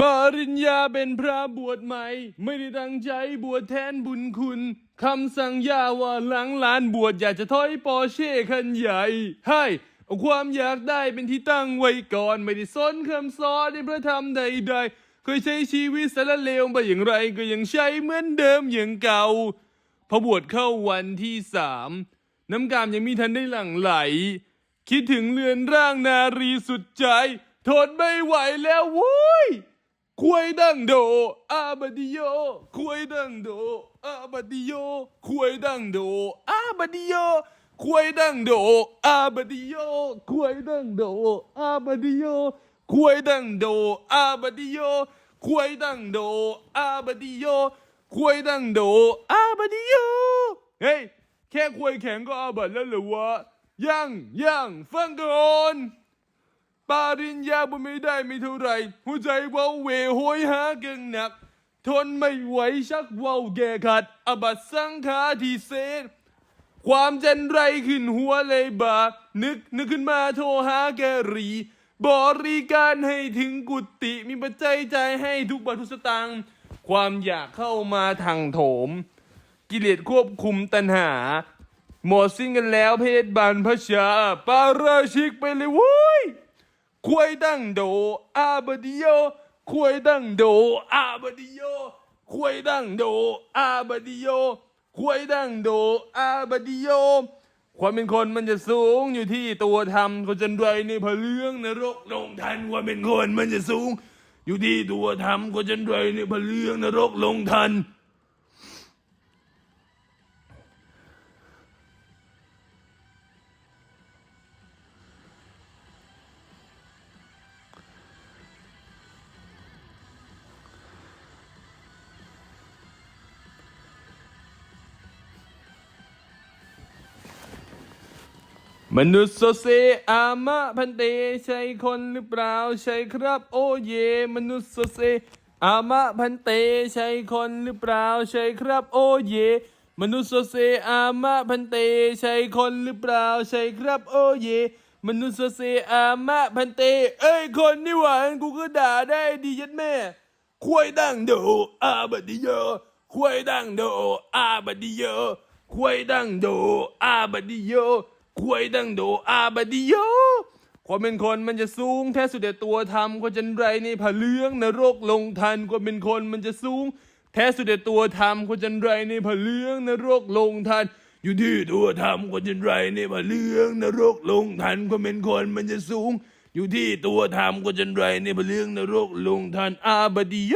ปริญญาเป็นพระบวชใหม่ ไม่ได้ตั้งใจบวชแทนบุญคุณ คำสั่งยาว่าหลังลานบวชอยากจะถอยปอร์เช่คันใหญ่ ให้เอาความอยากได้เป็นที่ตั้งไว้ก่อน ไม่ได้สนคำสอนในพระธรรมใดๆ เคยใช้ชีวิตสารเลวมาอย่างไรก็ยังใช้เหมือนเดิมอย่างเก่า พอบวชเข้าวันที่สามน้ำกามยังมีทันได้หลั่งไหล คิดถึงเรือนร่างนารีสุดใจ ทนไม่ไหวแล้วโว้ย ควยดังโดอาบดิโยควยดังโดอาบดิโยควยดังโดอาบดิโยควยดังโดอาบดิโยควยดังโดอาบดิโยควยดังโดอาบดิโยควยดังโดอาบดิโยควยดังโดอาบดิโยเฮ้ยแค่ควยแข็งก็อาบัตแล้วหรือวะยังยังฟังก่อน ปาริญญาบุไม่ได้ไม่เท่าไร หัวใจเว้าเหวโหยหาเกิงหนัก ทนไม่ไหวชักเว้าแก่ขัด อบัตสังขาที่เศษความเจนไรขึ้นหัวเลยบานึกนึกขึ้นมาโทรหาแกรี บริการให้ถึงกุฏิมีปัจจัยใจให้ทุกบาททุกสตางค์ความอยากเข้ามาทางโถม กิเลสควบคุมตัณหา หมดสิ้นกันแล้วเพศบรรพชาปาราชิกไปเลยเว้ย ควยดังโดอาบดิโยควยดังโดอาบดิโยควยดังโดอาบดิโยควยดังโดอาบดิโยความเป็นคนมันจะสูงอยู่ที่ตัวทำคนจนไรในพะเรื่องนรกลงทันความเป็นคนมันจะสูง อยู่ที่ตัวทำคนจนไรในพะเรื่องนรกลงทัน มนุษย์โซเซอามะพันเตใช่คนหรือเปล่าใช่ครับ โอเย มนุษย์โซเซอามะพันเตใช่คนหรือเปล่าใช่ครับ โอเย มนุษย์โซเซอามะพันเตใช่คนหรือเปล่าใช่ครับ โอเย มนุษย์โซเซอามะพันเต เอ้ยคนนี่หวานกูก็ด่าได้ดียัดแม่ควยดังโดอาบดิโยควยดังโดอาบดิโยควยดังโดอาบดิโย ควยดังโดอาบดิโยความเป็นคนมันจะสูง แท้สุดแต่ตัวทำก็จันไรในผาเลืองนรกลงทันความเป็นคนมันจะสูง แท้สุดแต่ตัวทำก็จันไรในผาเลืองนรกลงทัน อยู่ที่ตัวทำก็จันไรในผาเลืองนรกลงทันความเป็นคนมันจะสูง อยู่ที่ตัวทำก็จันไรในผาเลืองนรกลงทันอาบดิโย